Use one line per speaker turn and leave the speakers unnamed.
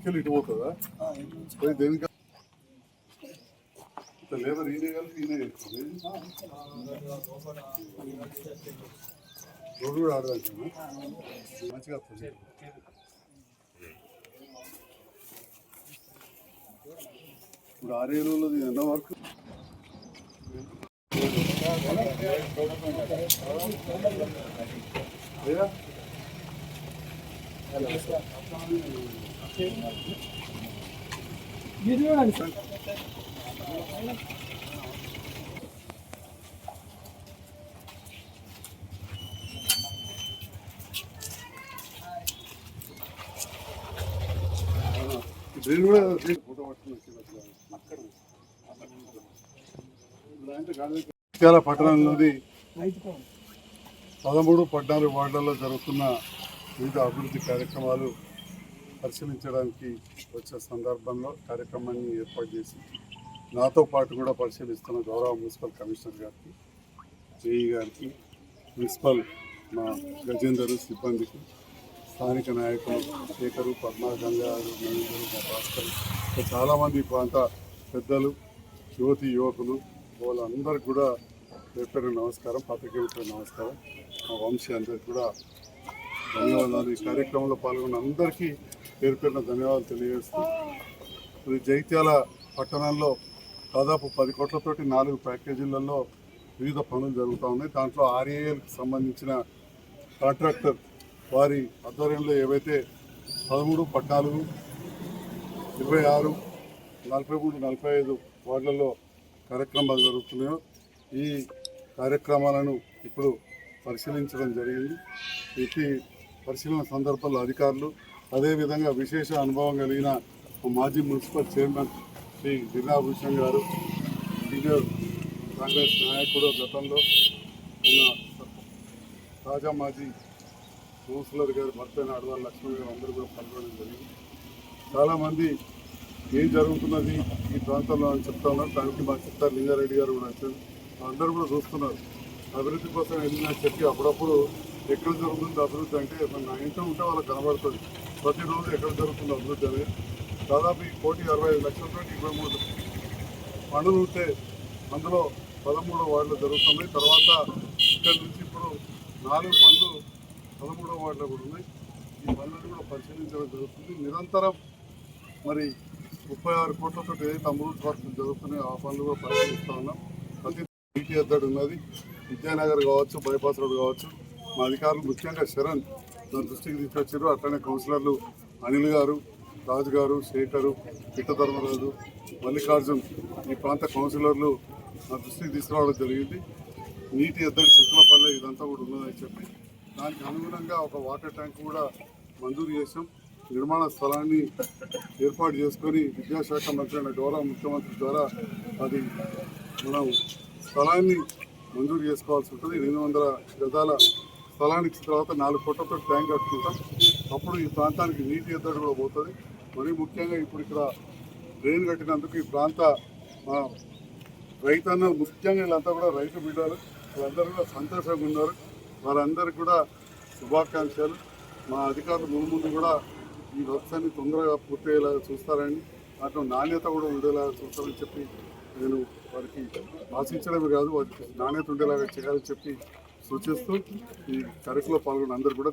ఇటుకెళ్ళి ఇటు పోతుందా? పోయి దేనికి లేబర్ ఈయనే కలిపి ఈయనే రోడ్డు కూడా ఆడదాం మంచిగా వస్తుంది. ఇప్పుడు ఆరేళ్ళది ఎంత వరకు? లేదా? దీని కూడా ఫోటో పట్టుకుని పట్టణంలోని పదమూడు పద్నాలుగు వార్డులలో జరుగుతున్న వివిధ అభివృద్ధి కార్యక్రమాలు పరిశీలించడానికి వచ్చే సందర్భంలో కార్యక్రమాన్ని ఏర్పాటు చేసి నాతో పాటు కూడా పరిశీలిస్తున్న గౌరవ మున్సిపల్ కమిషనర్ గారికి జేఈ గారికి మున్సిపల్ మా గజేందర్ సిబ్బందికి స్థానిక నాయకులు శేఖరు పద్మా గంగారు మహేందరు భాస్కర్ ఇంకా చాలామంది ప్రాంత పెద్దలు యువతి యువకులు వాళ్ళందరికీ కూడా పేరు నమస్కారం పత్రికేయులకు నమస్కారం. మా వంశీ అందరికి కూడా ధన్యవాదాలు. ఈ కార్యక్రమంలో పాల్గొన్న అందరికీ పేరు పేరున ధన్యవాదాలు తెలియజేస్తూ ఇది జైత్యాల పట్టణంలో దాదాపు పది కోట్లతోటి నాలుగు ప్యాకేజీలలో వివిధ పనులు జరుగుతూ ఉన్నాయి. దాంట్లో ఆర్ఏఎల్కి సంబంధించిన కాంట్రాక్టర్ వారి ఆధ్వర్యంలో ఏవైతే పదమూడు పద్నాలుగు ఇరవై ఆరు నలభై మూడు నలభై ఐదు వార్డులలో కార్యక్రమాలు జరుగుతున్నాయో ఈ కార్యక్రమాలను ఇప్పుడు పరిశీలించడం జరిగింది. ఇది పరిశీలన సందర్భంలో అధికారులు అదేవిధంగా విశేష అనుభవం కలిగిన మాజీ మున్సిపల్ చైర్మన్ శ్రీ గిరినాభూషణ్ గారు సీనియర్ కాంగ్రెస్ నాయకుడు గతంలో ఉన్న తాజా మాజీ కౌన్సిలర్ గారు భర్త అయిన అడవాళ్ళ లక్ష్మణ్ గారు అందరూ కూడా పాల్గొనడం జరిగింది. చాలామంది ఏం జరుగుతున్నది ఈ ప్రాంతంలో అని చెప్తా ఉన్నారు. దానికి మా చిత్తారు లింగారెడ్డి గారు కూడా వచ్చారు. అందరూ కూడా చూస్తున్నారు. అభివృద్ధి కోసం వెళ్ళిన చెప్పి అప్పుడప్పుడు ఎక్కడ జరుగుతుంది అభివృద్ధి అంటే మన ఇంట్లో ఉంటే వాళ్ళకి కనబడుతుంది. ప్రతిరోజు ఎక్కడ జరుగుతుంది అభివృద్ధి అనేది. దాదాపు ఈ కోటి అరవై ఐదు లక్షలతో ఇరవై మూడు పనులు ఉంటే అందులో పదమూడో వార్డులో జరుగుతున్నాయి. తర్వాత ఇక్కడ నుంచి ఇప్పుడు నాలుగు పనులు పదమూడో వార్డులో కూడా ఉన్నాయి. ఈ పనులను కూడా పరిశీలించడం జరుగుతుంది. నిరంతరం మరి ముప్పై ఆరు కోట్లతో ఏదైతే అమృత్ వర్క్ జరుగుతున్నాయో ఆ పనులు కూడా పరిశీలిస్తూ ఉన్నాం. ప్రతి నీటి ఎద్దడి ఉన్నది. విద్యానగర్ కావచ్చు బైపాస్ రోడ్ కావచ్చు. మా అధికారులు ముఖ్యంగా శరణ్ నా దృష్టికి తీసుకొచ్చారు. అట్లనే కౌన్సిలర్లు అనిల్ గారు రాజు గారు శేఖరు పిట్టధర్మరాజు మల్లికార్జున్ ఈ ప్రాంత కౌన్సిలర్లు నా దృష్టికి తీసుకురావడం జరిగింది. నీటి ఎద్దడి శంకులపల్లె ఇదంతా కూడా ఉన్నదని చెప్పి దానికి అనుగుణంగా ఒక వాటర్ ట్యాంక్ కూడా మంజూరు చేసాం నిర్మాణ స్థలాన్ని ఏర్పాటు చేసుకొని విద్యాశాఖ మంత్రి అయిన గౌరవ ముఖ్యమంత్రి ద్వారా అది మనం స్థలాన్ని మంజూరు చేసుకోవాల్సి ఉంటుంది. ఎనిమిది వందల గజాల స్థలానికి తర్వాత నాలుగు కోట్లతో ట్యాంక్ కట్టుకుంటాం. అప్పుడు ఈ ప్రాంతానికి నీటి ఎద్దడి కూడా పోతుంది. మరీ ముఖ్యంగా ఇప్పుడు ఇక్కడ డ్రైన్ కట్టినందుకు ఈ ప్రాంత మా రైతన్న ముఖ్యంగా వీళ్ళంతా కూడా రైతు బిడ్డలు వాళ్ళందరూ కూడా సంతోషంగా ఉన్నారు. వారందరికీ కూడా శుభాకాంక్షలు. మా అధికారులు ముందు ముందు కూడా ఈ వ్యవసాయాన్ని తొందరగా పూర్తయ్యేలాగా చూస్తారని వాటిలో నాణ్యత కూడా ఉండేలాగా చూస్తారని చెప్పి నేను వారికి ఆశించడమే కాదు వారికి నాణ్యత ఉండేలాగా చేయాలని చెప్పి సూచిస్తూ ఈ కార్యక్రమంలో పాల్గొన్న అందరూ కూడా